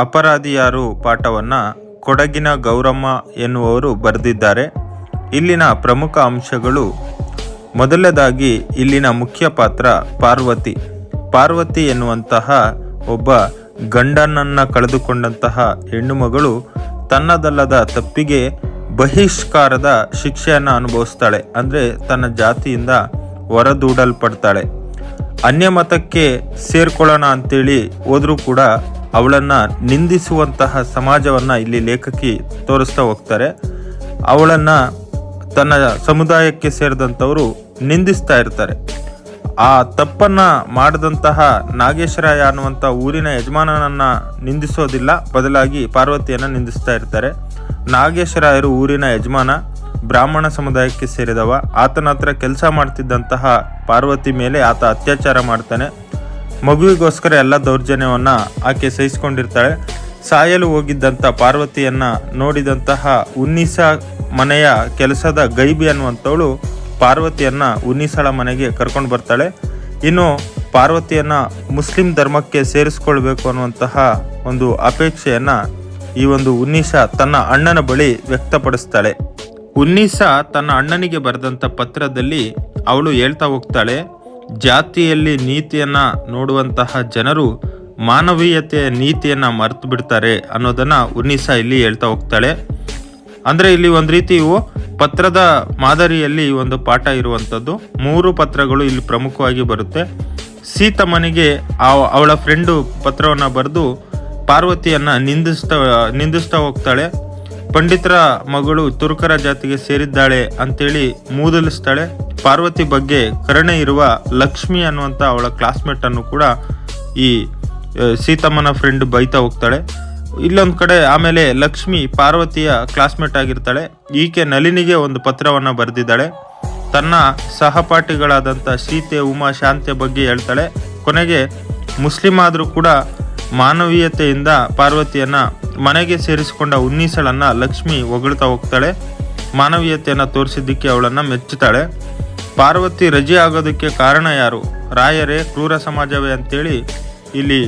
ಅಪರಾಧಿ ಯಾರು ಪಾಠವನ್ನು ಕೊಡಗಿನ ಗೌರಮ್ಮ ಎನ್ನುವವರು ಬರೆದಿದ್ದಾರೆ. ಇಲ್ಲಿನ ಪ್ರಮುಖ ಅಂಶಗಳು. ಮೊದಲನೇದಾಗಿ ಇಲ್ಲಿನ ಮುಖ್ಯ ಪಾತ್ರ ಪಾರ್ವತಿ. ಪಾರ್ವತಿ ಎನ್ನುವಂತಹ ಒಬ್ಬ ಗಂಡನನ್ನು ಕಳೆದುಕೊಂಡಂತಹ ಹೆಣ್ಣುಮಗಳು ತನ್ನದಲ್ಲದ ತಪ್ಪಿಗೆ ಬಹಿಷ್ಕಾರದ ಶಿಕ್ಷೆಯನ್ನು ಅನುಭವಿಸ್ತಾಳೆ. ಅಂದರೆ ತನ್ನ ಜಾತಿಯಿಂದ ಹೊರದೂಡಲ್ಪಡ್ತಾಳೆ. ಅನ್ಯ ಮತಕ್ಕೆ ಸೇರ್ಕೊಳ್ಳೋಣ ಅಂತೇಳಿ ಹೋದರೂ ಕೂಡ ಅವಳನ್ನ ನಿಂದಿಸುವಂತಹ ಸಮಾಜವನ್ನ ಇಲ್ಲಿ ಲೇಖಕಿ ತೋರಿಸ್ತಾ ಹೋಗ್ತಾರೆ. ಅವಳನ್ನ ತನ್ನ ಸಮುದಾಯಕ್ಕೆ ಸೇರಿದಂಥವರು ನಿಂದಿಸ್ತಾ ಇರ್ತಾರೆ. ಆ ತಪ್ಪನ್ನ ಮಾಡಿದಂತಹ ನಾಗೇಶ್ವರಾಯ ಅನ್ನುವಂಥ ಊರಿನ ಯಜಮಾನನನ್ನ ನಿಂದಿಸೋದಿಲ್ಲ, ಬದಲಾಗಿ ಪಾರ್ವತಿಯನ್ನ ನಿಂದಿಸ್ತಾ ಇರ್ತಾರೆ. ನಾಗೇಶ್ವರಾಯರು ಊರಿನ ಯಜಮಾನ, ಬ್ರಾಹ್ಮಣ ಸಮುದಾಯಕ್ಕೆ ಸೇರಿದವ. ಆತನ ಹತ್ರ ಕೆಲಸ ಮಾಡ್ತಿದ್ದಂತಹ ಪಾರ್ವತಿ ಮೇಲೆ ಆತ ಅತ್ಯಾಚಾರ ಮಾಡ್ತಾನೆ. ಮಗುವಿಗೋಸ್ಕರ ಎಲ್ಲ ದೌರ್ಜನ್ಯವನ್ನ ಆಕೆ ಸಹಿಸಿಕೊಂಡಿರ್ತಾಳೆ. ಸಾಯಲು ಹೋಗಿದ್ದಂಥ ಪಾರ್ವತಿಯನ್ನ ನೋಡಿದಂತಹ ಉನ್ನಿಸ ಮನೆಯ ಕೆಲಸದ ಗೈಬಿ ಅನ್ನುವಂಥವಳು ಪಾರ್ವತಿಯನ್ನ ಉನ್ನಿಸಳ ಮನೆಗೆ ಕರ್ಕೊಂಡು ಬರ್ತಾಳೆ. ಇನ್ನು ಪಾರ್ವತಿಯನ್ನ ಮುಸ್ಲಿಂ ಧರ್ಮಕ್ಕೆ ಸೇರಿಸ್ಕೊಳ್ಬೇಕು ಅನ್ನುವಂತಹ ಒಂದು ಅಪೇಕ್ಷೆಯನ್ನ ಈ ಒಂದು ಉನ್ನೀಸ ತನ್ನ ಅಣ್ಣನ ಬಳಿ ವ್ಯಕ್ತಪಡಿಸ್ತಾಳೆ. ಉನ್ನೀಸ ತನ್ನ ಅಣ್ಣನಿಗೆ ಬರೆದಂಥ ಪತ್ರದಲ್ಲಿ ಅವಳು ಹೇಳ್ತಾ ಹೋಗ್ತಾಳೆ. ಜಾತಿಯಲ್ಲಿ ನೀತಿಯನ್ನ ನೋಡುವಂತಹ ಜನರು ಮಾನವೀಯತೆಯ ನೀತಿಯನ್ನ ಮರೆತು ಬಿಡ್ತಾರೆ ಅನ್ನೋದನ್ನ ಉನ್ನಿಸಾ ಇಲ್ಲಿ ಹೇಳ್ತಾ ಹೋಗ್ತಾಳೆ. ಅಂದ್ರೆ ಇಲ್ಲಿ ಒಂದು ರೀತಿ ಇವು ಪತ್ರದ ಮಾದರಿಯಲ್ಲಿ ಒಂದು ಪಾಠ ಇರುವಂಥದ್ದು. ಮೂರು ಪತ್ರಗಳು ಇಲ್ಲಿ ಪ್ರಮುಖವಾಗಿ ಬರುತ್ತೆ. ಸೀತಮ್ಮನಿಗೆ ಅವಳ ಫ್ರೆಂಡು ಪತ್ರವನ್ನ ಬರೆದು ಪಾರ್ವತಿಯನ್ನ ನಿಂದಿಸ್ತಾ ನಿಂದಿಸ್ತಾ ಹೋಗ್ತಾಳೆ. ಪಂಡಿತರ ಮಗಳು ತುರ್ಕರ ಜಾತಿಗೆ ಸೇರಿದ್ದಾಳೆ ಅಂತೇಳಿ ಮೂದಲಿಸ್ತಾಳೆ. ಪಾರ್ವತಿ ಬಗ್ಗೆ ಕರುಣೆ ಇರುವ ಲಕ್ಷ್ಮಿ ಅನ್ನುವಂಥ ಅವಳ ಕ್ಲಾಸ್ಮೇಟ್ ಅನ್ನು ಕೂಡ ಈ ಸೀತಮ್ಮನ ಫ್ರೆಂಡ್ ಬೈತಾ ಹೋಗ್ತಾಳೆ. ಇಲ್ಲೊಂದು ಕಡೆ ಆಮೇಲೆ ಲಕ್ಷ್ಮಿ ಪಾರ್ವತಿಯ ಕ್ಲಾಸ್ಮೇಟ್ ಆಗಿರ್ತಾಳೆ. ಈಕೆ ನಲಿನಿಗೆ ಒಂದು ಪತ್ರವನ್ನು ಬರೆದಿದ್ದಾಳೆ. ತನ್ನ ಸಹಪಾಠಿಗಳಾದಂಥ ಸೀತೆ, ಉಮಾ ಶಾಂತಿಯ ಬಗ್ಗೆ ಹೇಳ್ತಾಳೆ. ಕೊನೆಗೆ ಮುಸ್ಲಿಂ ಆದರೂ ಕೂಡ ಮಾನವೀಯತೆಯಿಂದ ಪಾರ್ವತಿಯನ್ನು ಮನೆಗೆ ಸೇರಿಸಿಕೊಂಡ ಉನ್ನೀಸಳನ್ನು ಲಕ್ಷ್ಮಿ ಹೊಗಳ್ತಾ ಹೋಗ್ತಾಳೆ. ಮಾನವೀಯತೆಯನ್ನು ತೋರಿಸಿದ್ದಕ್ಕೆ ಅವಳನ್ನ ಮೆಚ್ಚುತ್ತಾಳೆ ಪಾರ್ವತಿ ರಜೆ ಆಗೋದಕ್ಕೆ ಕಾರಣ ಯಾರು? ರಾಯರೇ ಕ್ರೂರ ಸಮಾಜವೇ ಅಂತೇಳಿ ಇಲ್ಲಿ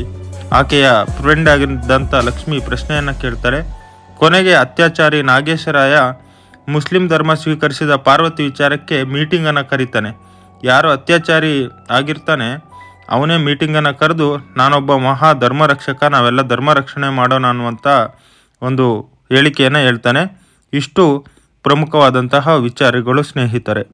ಆಕೆಯ ಫ್ರೆಂಡ್ ಆಗಿದ್ದಂಥ ಲಕ್ಷ್ಮಿ ಪ್ರಶ್ನೆಯನ್ನು ಕೇಳ್ತಾರೆ. ಕೊನೆಗೆ ಅತ್ಯಾಚಾರಿ ನಾಗೇಶ್ವರಾಯ ಮುಸ್ಲಿಂ ಧರ್ಮ ಸ್ವೀಕರಿಸಿದ ಪಾರ್ವತಿ ವಿಚಾರಕ್ಕೆ ಮೀಟಿಂಗನ್ನು ಕರೀತಾನೆ. ಯಾರು ಅತ್ಯಾಚಾರಿ ಆಗಿರ್ತಾನೆ, ಅವನೇ ಮೀಟಿಂಗನ್ನು ಕರೆದು, ನಾನೊಬ್ಬ ಮಹಾ ಧರ್ಮ ರಕ್ಷಕ ನಾವೆಲ್ಲ ಧರ್ಮ ರಕ್ಷಣೆ ಮಾಡೋಣ ಅನ್ನುವಂಥ ಒಂದು ಹೇಳಿಕೆಯನ್ನು ಹೇಳ್ತಾನೆ. ಇಷ್ಟು ಪ್ರಮುಖವಾದಂತಹ ವಿಚಾರಗಳು ಸ್ನೇಹಿತರೆ.